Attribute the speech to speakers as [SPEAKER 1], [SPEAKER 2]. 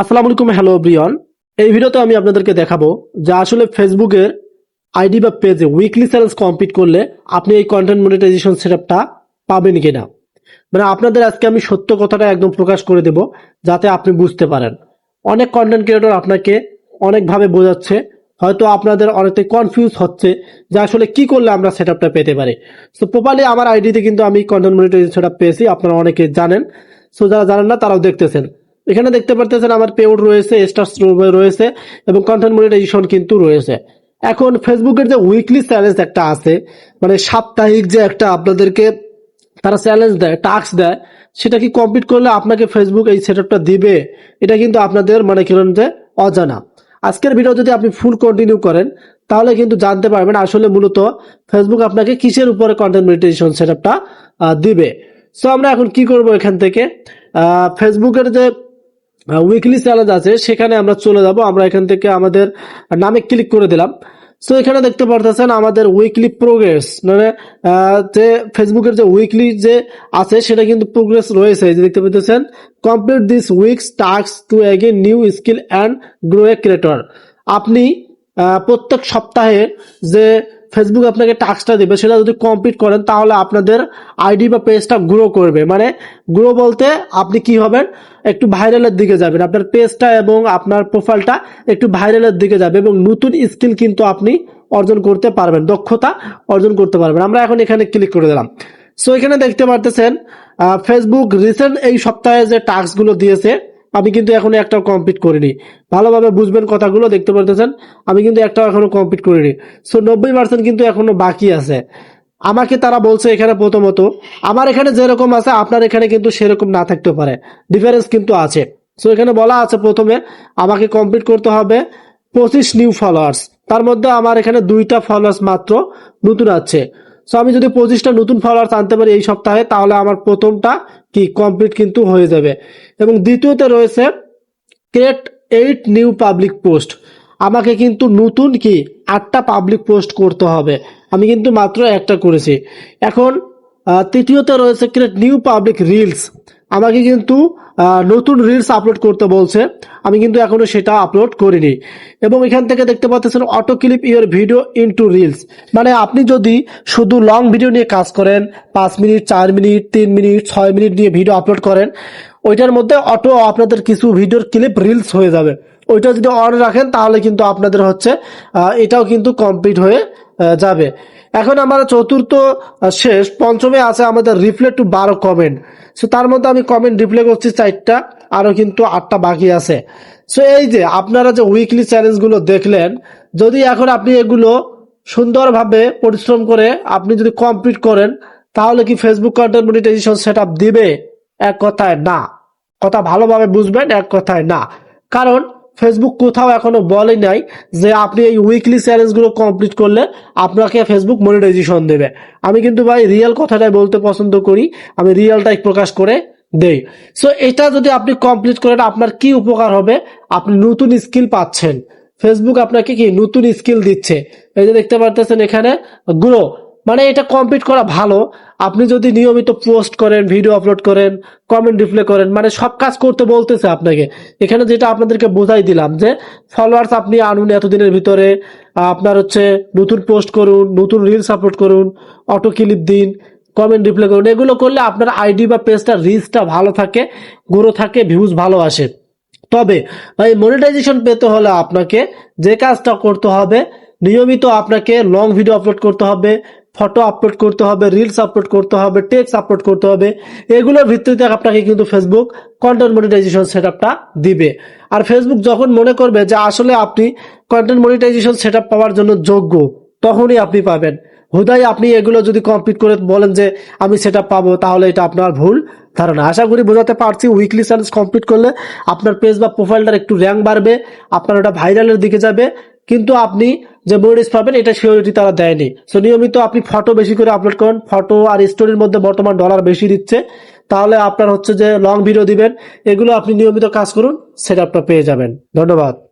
[SPEAKER 1] আসসালামু আলাইকুম, hello Brian এই ভিডিওতে আমি আপনাদেরকে দেখাবো যে আসলে ফেসবুকের আইডি বা পেজে উইকলি চ্যালেঞ্জ কমপ্লিট করলে আপনি এই কন্টেন্ট মনিটাইজেশন সেটআপটা পাবেন কিনা। মানে আপনাদের আজকে আমি সত্য কথাটা একদম প্রকাশ করে দেব, যাতে আপনি বুঝতে পারেন। অনেক কন্টেন্ট ক্রিয়েটর আপনাকে অনেকভাবে বোঝাচ্ছে, হয়তো আপনাদের অনেকটাই কনফিউজ হচ্ছে যে আসলে কি করলে আমরা সেটআপটা পেতে পারি। সো প্রপারলি আমার আইডিতে কিন্তু আমি কন্টেন্ট মনিটাইজেশন সেটআপ পেয়েছি, আপনারা অনেকে জানেন। সো যারা জানেন না, তারাও দেখতেছেন। এখানে দেখতে পারতেছেন আমার পেউড রয়েছে স্টার্স রয়েছে এবং কন্টেন্ট মনিটাইজেশন কিন্তু রয়েছে। এখন ফেসবুকের যে উইকলি চ্যালেঞ্জ একটা আছে মানে সাপ্তাহিক যে একটা আপনাদেরকে তারা চ্যালেঞ্জ দেয় টাস্ক দেয়, সেটা কি কমপ্লিট করলে আপনাকে ফেসবুক এই সেটআপটা দিবে? এটা কিন্তু আপনাদের মানে কি যে অজানা। আজকের ভিডিও যদি আপনি ফুল কন্টিনিউ করেন, তাহলে কিন্তু জানতে পারবেন আসলে মূলত ফেসবুক আপনাকে কিসের উপরে কন্টেন্ট মনিটাইজেশন সেটআপটা দিবে। সো আমরা এখন কি করব এখান থেকে? ফেসবুকের যে উইকলি চ্যালেঞ্জ আছে, সেখানে আমরা চলে যাব। আমরা এখান থেকে আমাদের নামে ক্লিক করে দিলাম। সো এখানে দেখতে পারতেছেন আমাদের উইকলি প্রোগ্রেস মানে যে ফেসবুকের যে উইকলি যে আছে, সেটা কিন্তু প্রোগ্রেস রয়েছে। যে দেখতে পাচ্ছেন complete this weeks task to again new skill and grow a creator আপনি প্রত্যেক সপ্তাহে যে ফেসবুক আপনাকে টাস্কটা দেবে, সেটা যদি কমপ্লিট করেন, তাহলে আপনাদের আইডি বা পেজটা গ্রো করবে। মানে গ্রো বলতে আপনি কি হবেন? একটু ভাইরালের দিকে যাবেন। আপনার পেজটা এবং আপনার প্রোফাইলটা একটু ভাইরালের দিকে যাবে এবং নতুন স্কিল কিন্তু আপনি অর্জন করতে পারবেন, দক্ষতা অর্জন করতে পারবেন। আমরা এখন এখানে ক্লিক করে দিলাম। সো এখানে দেখতে পারতেছেন ফেসবুক রিসেন্ট এই সপ্তাহে যে টাস্কগুলো দিয়েছে আমি কিন্তু এখনও একটাও কমপ্লিট করিনি। ভালোভাবে বুঝবেন কথাগুলো, দেখতে পারতেছেন? আমি কিন্তু একটাও এখনও কমপ্লিট করিনি। সো নব্বই পার্সেন্ট কিন্তু এখনও বাকি আছে। আমাকে তারা বলছে এখানে প্রথমত, আমার এখানে যেরকম আছে, আপনার এখানে কিন্তু সেরকম না থাকতে পারে। ডিফারেন্স কিন্তু আছে। সো এখানে বলা আছে প্রথমে, আমাকে কমপ্লিট করতে হবে পঁচিশ নিউ ফলোয়ার্স তার মধ্যে আমার এখানে দুইটা ফলোয়ার্স মাত্র নতুন আছে। সো আমি যদি পঁচিশটা নতুন ফলোয়ার্স আনতে পারি এই সপ্তাহে, তাহলে আমার প্রথমটা কি? কমপ্লিট কিন্তু হয়ে যাবে। এবং দ্বিতীয়তে রয়েছে create eight new public post আমাকে কিন্তু নতুন কি? আটটা পাবলিক পোস্ট করতে হবে। আমি কিন্তু মাত্র একটা করেছি। এখন তৃতীয়তে রয়েছে ক্রিয়েট নিউ পাবলিক রিলস আমাকে কিন্তু নতুন রিলস আপলোড করতে বলছে। আমি কিন্তু এখনও সেটা আপলোড করিনি। এবং এখান থেকে দেখতে পাচ্ছেন auto clip your video into reels মানে আপনি যদি শুধু লং ভিডিও নিয়ে কাজ করেন, পাঁচ মিনিট, চার মিনিট, তিন মিনিট, ছয় মিনিট নিয়ে ভিডিও আপলোড করেন, ওইটার মধ্যে অটো আপনাদের কিছু ভিডিওর ক্লিপ রিলস হয়ে যাবে। ওইটা যদি অন রাখেন, তাহলে কিন্তু আপনাদের হচ্ছে এটাও কিন্তু কমপ্লিট হয়ে যাবে। এখন আমার চতুর্থ শেষ, পঞ্চমে আছে আমাদের রিফ্লেক্ট টু বারো কমেন্ট সো তার মধ্যে আমি কমেন্ট রিপ্লাই করছি চারটা আরও কিন্তু আটটা বাকি আছে। সো এই যে আপনারা যে উইকলি চ্যালেঞ্জগুলো দেখলেন, যদি এখন আপনি এগুলো সুন্দরভাবে পরিশ্রম করে আপনি যদি কমপ্লিট করেন, তাহলে কি ফেসবুক কন্টেন্ট মনিটাইজেশন সেট দিবে? এক কথায় না। কথা ভালোভাবে বুঝবেন, এক কথায় না। কারণ ফেসবুক কোথাও এখনও বলে নাই যে আপনি এই উইকলি চ্যালেঞ্জগুলো কমপ্লিট করলে আপনাকে ফেসবুক মনিটাইজেশন দেবে। আমি কিন্তু ভাই রিয়েল কথাটাই বলতে পছন্দ করি, আমি রিয়েলটাই প্রকাশ করে দেই। সো এটা যদি আপনি কমপ্লিট করেন, আপনার কি উপকার হবে? আপনি নতুন স্কিল পাচ্ছেন। ফেসবুক আপনাকে কি নতুন স্কিল দিচ্ছে? এই যে দেখতে পারতেছেন এখানে গ্রো মানে এটা কমপ্লিট করা ভালো। আপনি যদি নিয়মিত পোস্ট করেন ভিডিও আপলোড করেন কমেন্ট রিপ্লে করেন মানে সব কাজ করতে বলতেছে আপনাকে। এখানে যেটা আপনাদেরকে বোঝাই দিলাম যে ফলোয়ার্স আপনি আনুন এতদিনের ভিতরে, আপনার হচ্ছে নতুন পোস্ট করুন, নতুন রিলস আপলোড করুন অটো ক্লিপ দিন কমেন্ট রিপ্লে করুন, এগুলো করলে আপনার আইডি বা পেজটা রিচটা ভালো থাকে গ্রো থাকে ভিউজ ভালো আসে। তবে ভাই মনিটাইজেশন পেতে হলে আপনাকে যে কাজটা করতে হবে, নিয়মিত আপনাকে লং ভিডিও আপলোড করতে হবে ফটো আপলোড করতে হবে রিলস আপলোড করতে হবে টেক্সট আপলোড করতে হবে, এগুলোর ভিত্তিতে আপনাকে কিন্তু ফেসবুক কন্টেন্ট মনিটাইজেশন সেট দিবে। আর ফেসবুক যখন মনে করবে যে আসলে আপনি কন্টেন্ট মনিটাইজেশন সেট পাওয়ার জন্য যোগ্য, তখনই আপনি পাবেন। হুদাই আপনি এগুলো যদি কমপ্লিট করে বলেন যে আমি সেটা পাবো, তাহলে এটা আপনার ভুল ধারণা। আশা করি বোঝাতে পারছি উইকলি চ্যালেঞ্জ কমপ্লিট করলে আপনার পেজ বা প্রোফাইলটার একটু র্যাঙ্ক বাড়বে, আপনার ওটা ভাইরালের দিকে যাবে। কিন্তু আপনি যে মোরিস পাবেন, এটা সিওরিটি তারা দেয়নি। সো নিয়মিত আপনি ফটো বেশি করে আপলোড করেন। ফটো আর স্টোরির মধ্যে বর্তমান ডলার বেশি দিচ্ছে। তাহলে আপনার হচ্ছে যে লং ভিডিও দিবেন। এগুলো আপনি নিয়মিত কাজ করুন সেট আপটা পেয়ে যাবেন। ধন্যবাদ।